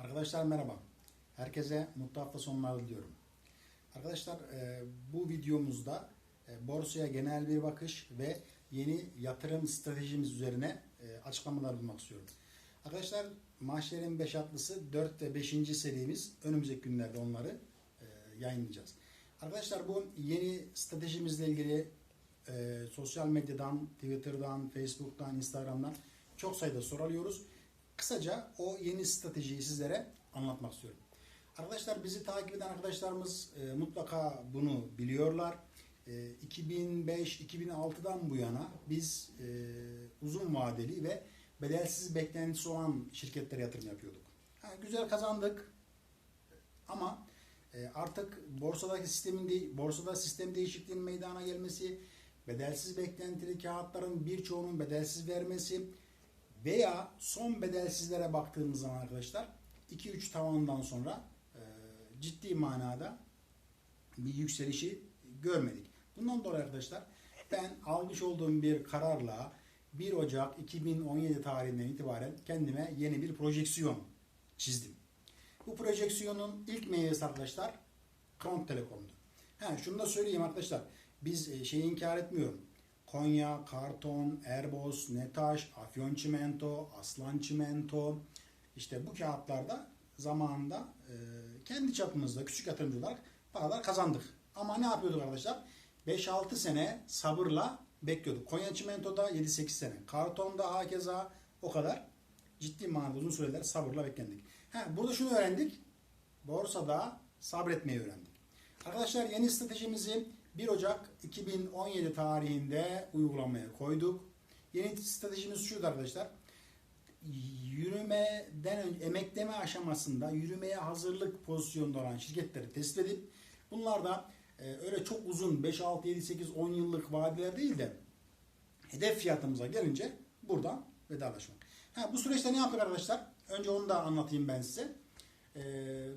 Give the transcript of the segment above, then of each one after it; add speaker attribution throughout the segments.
Speaker 1: Arkadaşlar merhaba. Herkese mutlu hafta sonları diliyorum. Arkadaşlar e, bu videomuzda e, borsaya genel bir bakış ve yeni yatırım stratejimiz üzerine e, açıklamalar bulmak istiyorum. Arkadaşlar Mahşer'in 5 atlısı 4 ve 5. serimiz önümüzdeki günlerde onları yayınlayacağız. Arkadaşlar bu yeni stratejimizle ilgili sosyal medyadan, Twitter'dan, Facebook'tan, Instagram'dan çok sayıda soru alıyoruz. Kısaca o yeni stratejiyi sizlere anlatmak istiyorum. Arkadaşlar bizi takip eden arkadaşlarımız e, mutlaka bunu biliyorlar. E, 2005-2006'dan bu yana biz e, uzun vadeli ve bedelsiz beklentisi olan şirketlere yatırım yapıyorduk. Ha, güzel kazandık ama e, artık borsadaki sistemin de, borsada sistem değişikliğinin meydana gelmesi, bedelsiz beklentili kağıtların birçoğunun bedelsiz vermesi veya son bedelsizlere baktığımız zaman arkadaşlar 2-3 tavandan sonra e, ciddi manada bir yükselişi görmedik. Bundan dolayı arkadaşlar ben almış olduğum bir kararla 1 Ocak 2017 tarihinden itibaren kendime yeni bir projeksiyon çizdim. Bu projeksiyonun ilk meyvesi arkadaşlar Kron Telekom'du. Ha, şunu da söyleyeyim arkadaşlar. Biz e, şeyi inkar etmiyorum. Konya, Karton, Erbos, Netaş, Afyon Çimento, Aslan Çimento işte bu kağıtlarda zamanında e, kendi çapımızda küçük yatırımcı olarak paralar kazandık. Ama ne yapıyorduk arkadaşlar? 5-6 sene sabırla bekliyorduk. Konya Çimento'da 7-8 sene. Karton'da hakeza o kadar ciddi manada uzun süreler sabırla beklendik. Ha, burada şunu öğrendik. Borsada sabretmeyi öğrendik. Arkadaşlar yeni stratejimizi 1 Ocak 2017 tarihinde uygulamaya koyduk. Yeni stratejimiz şuydu arkadaşlar. Yürümeden önce, emekleme aşamasında yürümeye hazırlık pozisyonda olan şirketleri tespit edip bunlarda e, öyle çok uzun 5, 6, 7, 8, 10 yıllık vadeler değil de hedef fiyatımıza gelince buradan vedalaşmak. Ha, bu süreçte ne yaptık arkadaşlar? Önce onu da anlatayım ben size. E,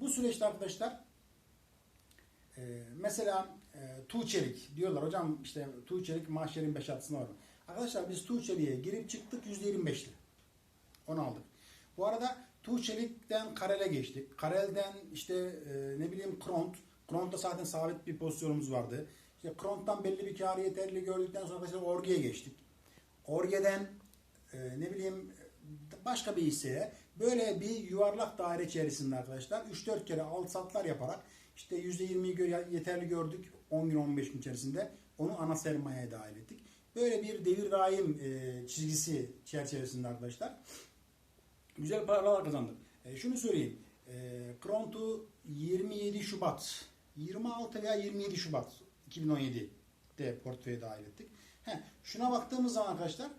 Speaker 1: bu süreçte arkadaşlar e, mesela Tuğçelik diyorlar hocam işte Tuğçelik mahşerin 5 altısında var? Arkadaşlar biz Tuğçelik'e girip çıktık %25'li. Onu aldık. Bu arada Tuğçelik'ten Karel'e geçtik. Karel'den işte e, ne bileyim Kront. Kront'ta zaten sabit bir pozisyonumuz vardı. İşte Kront'tan belli bir karı yeterli gördükten sonra arkadaşlar Orge'ye geçtik. Orge'den e, ne bileyim başka bir hisseye böyle bir yuvarlak daire içerisinde arkadaşlar 3-4 kere alt satlar yaparak işte %20'yi gö- yeterli gördük 10 gün 15 gün içerisinde onu ana sermayeye dahil ettik. Böyle bir devir daim e, çizgisi çerçevesinde arkadaşlar güzel paralar kazandık. E, şunu söyleyeyim. E, Kront'u 27 Şubat 26 veya 27 Şubat 2017'de portföye dahil ettik. He, şuna baktığımız zaman arkadaşlar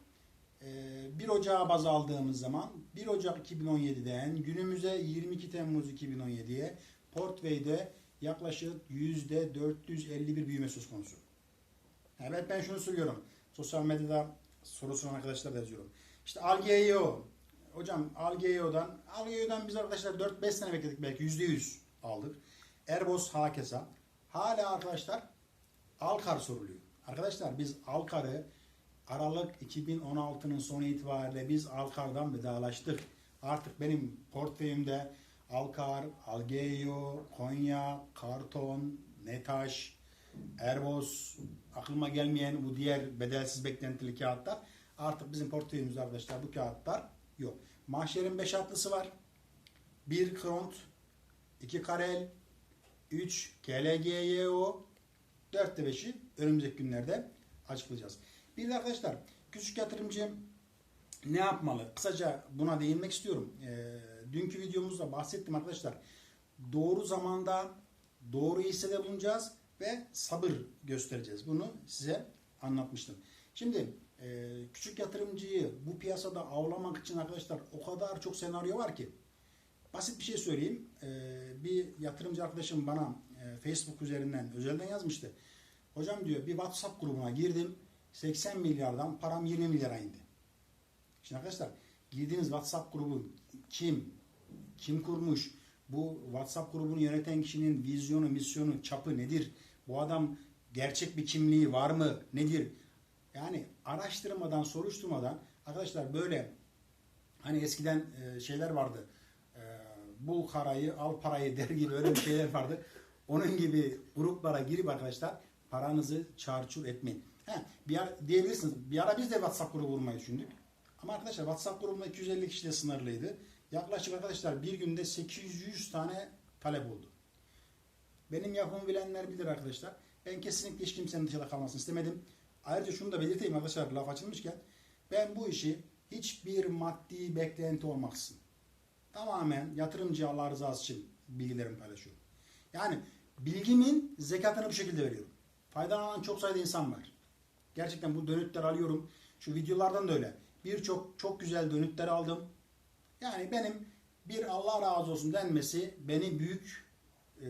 Speaker 1: 1 Ocağı baz aldığımız zaman 1 Ocak 2017'den günümüze 22 Temmuz 2017'ye portföyde yaklaşık %451 büyüme söz konusu. Evet ben şunu söylüyorum. Sosyal medyada soru soran arkadaşlar da yazıyorum. İşte Algeo. Hocam Algeo'dan Algeo'dan biz arkadaşlar 4-5 sene bekledik belki %100 aldık. Erbos hakeza. Hala arkadaşlar Alkar soruluyor. Arkadaşlar biz Alkar'ı Aralık 2016'nın sonu itibariyle biz Alkar'dan vedalaştık. Artık benim portföyümde Alkar, Algeo, Konya, Karton, Netaş, Erbos, aklıma gelmeyen bu diğer bedelsiz beklentili kağıtlar artık bizim portföyümüzde arkadaşlar bu kağıtlar yok. Mahşerin 5 atlısı var. 1 Kront, 2 Karel, 3 KLGYO, 4 de 5'i önümüzdeki günlerde açıklayacağız. Bir de arkadaşlar küçük yatırımcı ne yapmalı? Kısaca buna değinmek istiyorum. Ee, dünkü videomuzda bahsettim arkadaşlar. Doğru zamanda doğru hissede bulunacağız ve sabır göstereceğiz. Bunu size anlatmıştım. Şimdi e, küçük yatırımcıyı bu piyasada avlamak için arkadaşlar o kadar çok senaryo var ki. Basit bir şey söyleyeyim. E, bir yatırımcı arkadaşım bana e, Facebook üzerinden özelden yazmıştı. Hocam diyor bir WhatsApp grubuna girdim. 80 milyardan param 20 milyara indi. Şimdi arkadaşlar girdiğiniz WhatsApp grubu kim? Kim kurmuş? Bu WhatsApp grubunu yöneten kişinin vizyonu, misyonu, çapı nedir? Bu adam gerçek bir kimliği var mı? Nedir? Yani araştırmadan, soruşturmadan arkadaşlar böyle hani eskiden e, şeyler vardı. E, bul karayı al parayı der gibi öyle bir şeyler vardı. Onun gibi gruplara girip arkadaşlar paranızı çarçur etmeyin. He, bir ara, diyebilirsiniz bir ara biz de WhatsApp grubu kurmayı düşündük. Ama arkadaşlar WhatsApp grubunda 250 kişiyle sınırlıydı. Yaklaşık arkadaşlar bir günde 800 tane talep oldu. Benim yapımı bilenler bilir arkadaşlar. Ben kesinlikle hiç kimsenin dışarıda kalmasını istemedim. Ayrıca şunu da belirteyim arkadaşlar laf açılmışken. Ben bu işi hiçbir maddi beklenti olmaksızın tamamen yatırımcı Allah rızası için bilgilerimi paylaşıyorum. Yani bilgimin zekatını bu şekilde veriyorum. Faydalanan çok sayıda insan var. Gerçekten bu dönütler alıyorum. Şu videolardan da öyle. Birçok çok güzel dönütler aldım. Yani benim bir Allah razı olsun denmesi beni büyük e,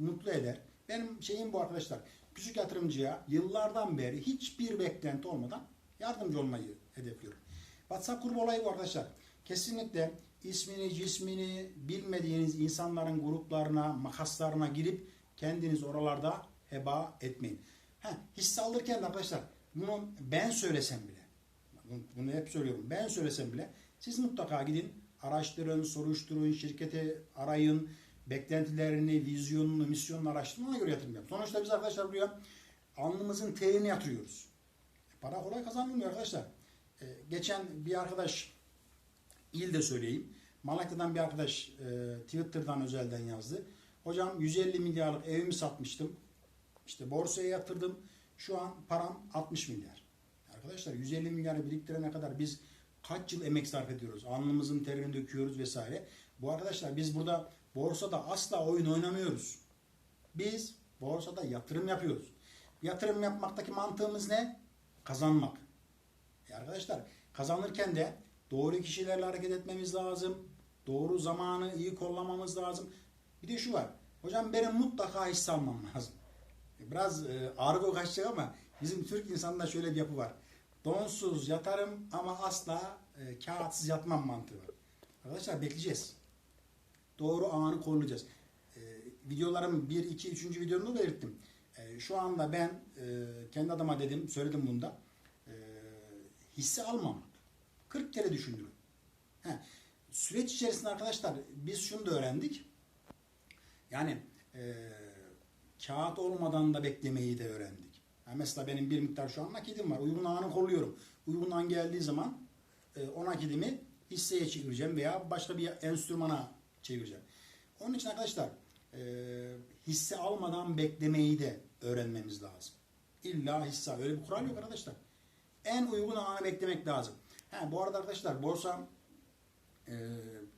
Speaker 1: mutlu eder. Benim şeyim bu arkadaşlar. Küçük yatırımcıya yıllardan beri hiçbir beklenti olmadan yardımcı olmayı hedefliyorum. WhatsApp grubu olayı bu arkadaşlar. Kesinlikle ismini, cismini bilmediğiniz insanların gruplarına, makaslarına girip kendiniz oralarda heba etmeyin. Ha, hisse alırken de arkadaşlar bunu ben söylesem bile bunu- hep söylüyorum. Ben söylesem bile siz mutlaka gidin, araştırın, soruşturun, şirketi arayın, beklentilerini, vizyonunu, misyonunu araştırın, ona göre yatırım yapın. Sonuçta biz arkadaşlar buraya alnımızın terini yatırıyoruz. Para kolay kazanılmıyor arkadaşlar. Ee, geçen bir arkadaş, il de söyleyeyim, Malatya'dan bir arkadaş e, Twitter'dan özelden yazdı. Hocam 150 milyarlık evimi satmıştım. İşte borsaya yatırdım. Şu an param 60 milyar. Arkadaşlar 150 milyarı biriktirene kadar biz kaç yıl emek sarf ediyoruz? Alnımızın terini döküyoruz vesaire. Bu arkadaşlar biz burada borsada asla oyun oynamıyoruz. Biz borsada yatırım yapıyoruz. Yatırım yapmaktaki mantığımız ne? Kazanmak. E arkadaşlar kazanırken de doğru kişilerle hareket etmemiz lazım. Doğru zamanı iyi kollamamız lazım. Bir de şu var. Hocam benim mutlaka hisse almam lazım. Biraz e, argo kaçacak ama bizim Türk insanında şöyle bir yapı var. Donsuz yatarım ama asla e, kağıtsız yatmam mantığı var. Arkadaşlar bekleyeceğiz. Doğru anı kollayacağız. E, videolarım 1, 2, 3. videomda belirttim. E, şu anda ben e, kendi adıma dedim, söyledim bunda. E, hisse almam. 40 kere düşündüm. He, süreç içerisinde arkadaşlar biz şunu da öğrendik. Yani e, kağıt olmadan da beklemeyi de öğrendik. Yani mesela benim bir miktar şu an nakidim var. Uygun anı kolluyorum. Uygun an geldiği zaman e, o nakidimi hisseye çevireceğim veya başka bir enstrümana çevireceğim. Onun için arkadaşlar e, hisse almadan beklemeyi de öğrenmemiz lazım. İlla hisse öyle bir kural yok arkadaşlar. En uygun anı beklemek lazım. Ha, bu arada arkadaşlar borsa e,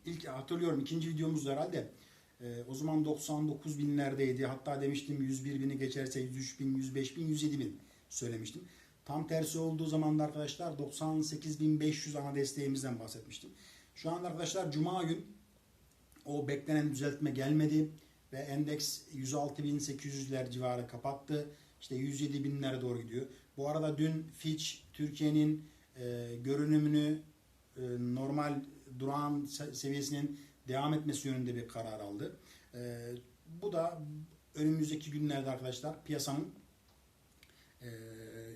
Speaker 1: ilk hatırlıyorum ikinci videomuzda herhalde e, o zaman 99 binlerdeydi. Hatta demiştim 101 bini geçerse 103 bin, 105 bin, 107 bin söylemiştim. Tam tersi olduğu zaman da arkadaşlar 98.500 ana desteğimizden bahsetmiştim. Şu anda arkadaşlar Cuma gün o beklenen düzeltme gelmedi ve endeks 106.800'ler civarı kapattı. İşte 107 binlere doğru gidiyor. Bu arada dün Fitch Türkiye'nin e, görünümünü e, normal durağan se- seviyesinin devam etmesi yönünde bir karar aldı. E, bu da önümüzdeki günlerde arkadaşlar piyasanın e,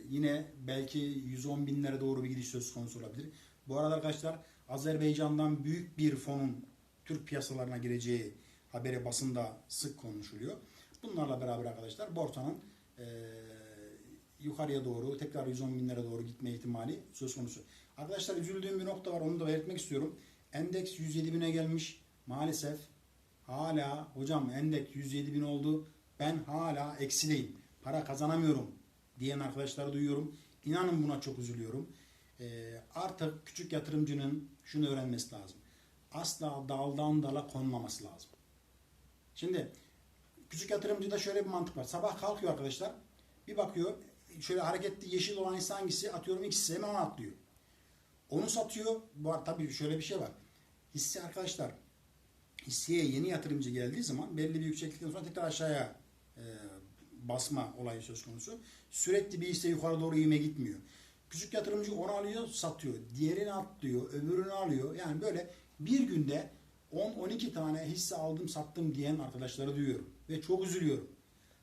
Speaker 1: yine belki 110 binlere doğru bir gidiş söz konusu olabilir. Bu arada arkadaşlar Azerbaycan'dan büyük bir fonun Türk piyasalarına gireceği haberi basında sık konuşuluyor. Bunlarla beraber arkadaşlar borsanın e, yukarıya doğru tekrar 110 binlere doğru gitme ihtimali söz konusu. Arkadaşlar üzüldüğüm bir nokta var onu da belirtmek istiyorum. Endeks 107 bine gelmiş. Maalesef hala hocam endeks 107 bin oldu. Ben hala eksideyim. Para kazanamıyorum diyen arkadaşları duyuyorum. İnanın buna çok üzülüyorum. Ee, artık küçük yatırımcının şunu öğrenmesi lazım. Asla daldan dala konmaması lazım. Şimdi küçük yatırımcıda şöyle bir mantık var. Sabah kalkıyor arkadaşlar. Bir bakıyor şöyle hareketli yeşil olan hisse hangisi atıyorum X hemen atlıyor. Onu satıyor. Bu tabii şöyle bir şey var. Hisse arkadaşlar hisseye yeni yatırımcı geldiği zaman belli bir yükseklikten sonra tekrar aşağıya e, basma olayı söz konusu. Sürekli bir hisse yukarı doğru ivme gitmiyor. Küçük yatırımcı onu alıyor, satıyor. Diğerini atlıyor, öbürünü alıyor. Yani böyle bir günde 10-12 tane hisse aldım sattım diyen arkadaşları duyuyorum. Ve çok üzülüyorum.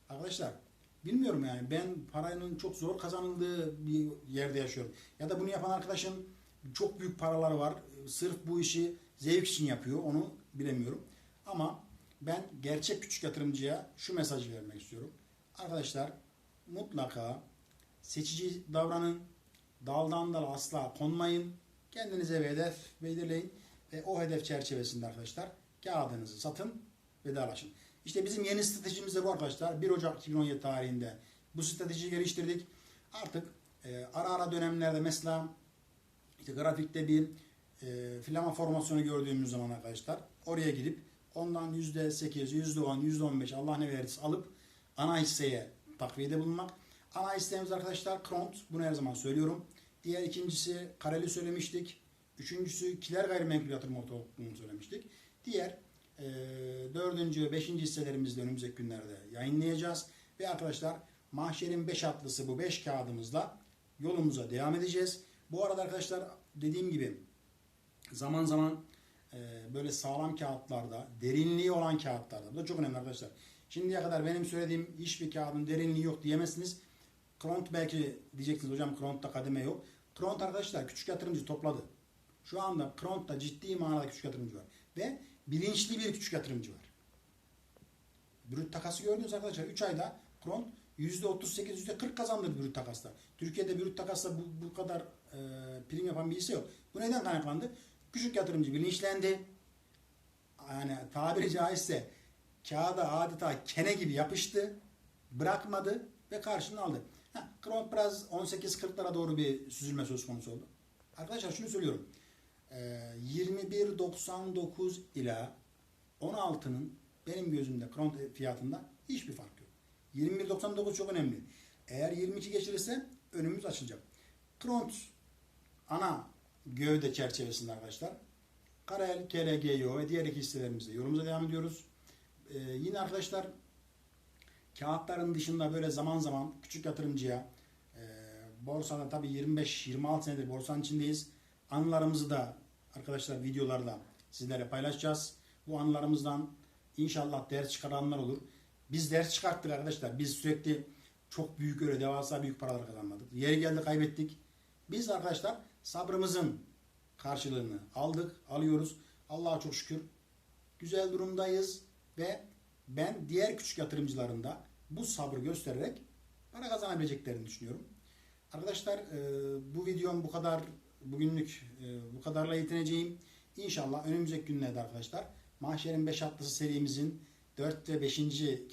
Speaker 1: Arkadaşlar bilmiyorum yani ben paranın çok zor kazanıldığı bir yerde yaşıyorum. Ya da bunu yapan arkadaşın çok büyük paraları var. Sırf bu işi zevk için yapıyor. Onu bilemiyorum. Ama ben gerçek küçük yatırımcıya şu mesajı vermek istiyorum. Arkadaşlar mutlaka seçici davranın. Daldan dala asla konmayın. Kendinize bir hedef belirleyin. Ve o hedef çerçevesinde arkadaşlar kağıdınızı satın vedalaşın. İşte bizim yeni stratejimiz de bu arkadaşlar. 1 Ocak 2017 tarihinde bu stratejiyi geliştirdik. Artık e, ara ara dönemlerde mesela işte grafikte bir e, filama formasyonu gördüğümüz zaman arkadaşlar oraya gidip ondan %8, %10, %15 Allah ne verirse alıp ana hisseye takviyede bulunmak. Ana hissemiz arkadaşlar Kront. Bunu her zaman söylüyorum. Diğer ikincisi Kareli söylemiştik. Üçüncüsü Kiler Gayrimenkul Yatırım Ortaklığı söylemiştik. Diğer e, dördüncü ve beşinci hisselerimizi de önümüzdeki günlerde yayınlayacağız. Ve arkadaşlar Mahşer'in 5 atlısı bu 5 kağıdımızla yolumuza devam edeceğiz. Bu arada arkadaşlar dediğim gibi zaman zaman böyle sağlam kağıtlarda, derinliği olan kağıtlarda. Bu da çok önemli arkadaşlar. Şimdiye kadar benim söylediğim hiçbir kağıdın derinliği yok diyemezsiniz. Kront belki diyeceksiniz hocam Kront'ta kademe yok. Kront arkadaşlar küçük yatırımcı topladı. Şu anda Kront'ta ciddi manada küçük yatırımcı var. Ve bilinçli bir küçük yatırımcı var. Brüt takası gördünüz arkadaşlar. 3 ayda Kront %38, %40 kazandırdı brüt takasta. Türkiye'de brüt takasla bu, bu kadar e, prim yapan bir hisse yok. Bu neden kaynaklandı? Küçük yatırımcı bilinçlendi. Yani tabiri caizse kağıda adeta kene gibi yapıştı. Bırakmadı ve karşılığını aldı. Ha, Kront biraz 18-40'lara doğru bir süzülme söz konusu oldu. Arkadaşlar şunu söylüyorum. E, 21.99 ila 16'nın benim gözümde Kront fiyatında hiçbir fark yok. 21.99 çok önemli. Eğer 22 geçirirse önümüz açılacak. Kront ana gövde çerçevesinde arkadaşlar. Karel, KLGYO ve diğer iki hisselerimizde yorumumuza devam ediyoruz. Ee, yine arkadaşlar kağıtların dışında böyle zaman zaman küçük yatırımcıya e, borsada tabii 25-26 senedir borsanın içindeyiz. Anılarımızı da arkadaşlar videolarla sizlere paylaşacağız. Bu anılarımızdan inşallah ders çıkaranlar olur. Biz ders çıkarttık arkadaşlar. Biz sürekli çok büyük öyle devasa büyük paralar kazanmadık. Yeri geldi kaybettik. Biz arkadaşlar sabrımızın karşılığını aldık, alıyoruz. Allah'a çok şükür güzel durumdayız ve ben diğer küçük yatırımcıların da bu sabrı göstererek para kazanabileceklerini düşünüyorum. Arkadaşlar e, bu videom bu kadar bugünlük e, bu kadarla yetineceğim. İnşallah önümüzdeki günlerde arkadaşlar Mahşer'in 5 atlısı serimizin 4 ve 5.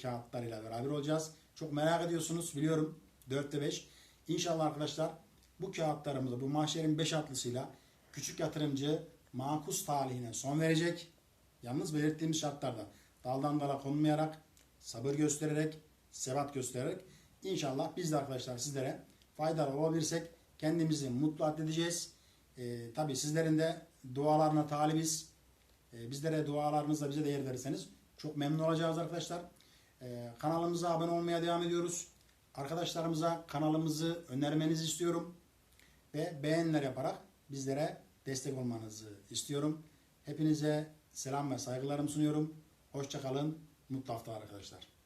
Speaker 1: kağıtlarıyla beraber olacağız. Çok merak ediyorsunuz biliyorum 4 ve 5. İnşallah arkadaşlar bu kağıtlarımızı bu Mahşer'in 5 atlısıyla küçük yatırımcı makus talihine son verecek. Yalnız belirttiğimiz şartlarda daldan dala konmayarak, sabır göstererek, sebat göstererek inşallah biz de arkadaşlar sizlere faydalı olabilirsek kendimizi mutlu addedeceğiz. Ee, Tabi sizlerin de dualarına talibiz. Ee, bizlere dualarınızla bize değer verirseniz çok memnun olacağız arkadaşlar. Ee, kanalımıza abone olmaya devam ediyoruz. Arkadaşlarımıza kanalımızı önermenizi istiyorum. Ve beğeniler yaparak bizlere destek olmanızı istiyorum. Hepinize selam ve saygılarımı sunuyorum. Hoşçakalın. Mutlu haftalar arkadaşlar.